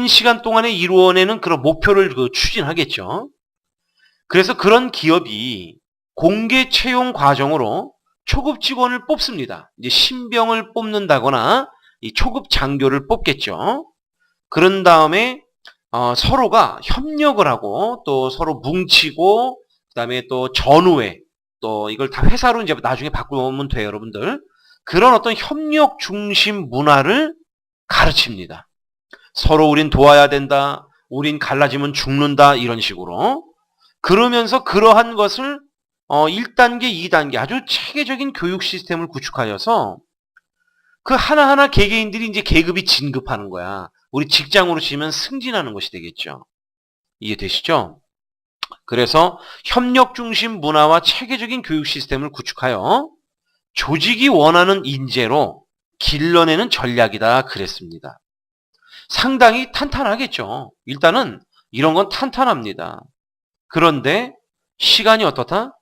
오랜 시간 동안에 이루어내는 그런 목표를 그 추진하겠죠. 그래서 그런 기업이 공개 채용 과정으로 초급 직원을 뽑습니다. 이제 신병을 뽑는다거나 이 초급 장교를 뽑겠죠. 그런 다음에 어, 서로가 협력을 하고 또 서로 뭉치고 그다음에 또 전후에 또 이걸 다 회사로 이제 나중에 바꾸면 돼요, 여러분들. 그런 어떤 협력 중심 문화를 가르칩니다. 서로 우린 도와야 된다. 우린 갈라지면 죽는다. 이런 식으로. 그러면서 그러한 것을 어, 1단계, 2단계 아주 체계적인 교육 시스템을 구축하여서 그 하나하나 개개인들이 이제 계급이 진급하는 거야. 우리 직장으로 치면 승진하는 것이 되겠죠. 이해되시죠? 그래서 협력 중심 문화와 체계적인 교육 시스템을 구축하여 조직이 원하는 인재로 길러내는 전략이다 그랬습니다. 상당히 탄탄하겠죠. 일단은 이런 건 탄탄합니다. 그런데 시간이 어떻다?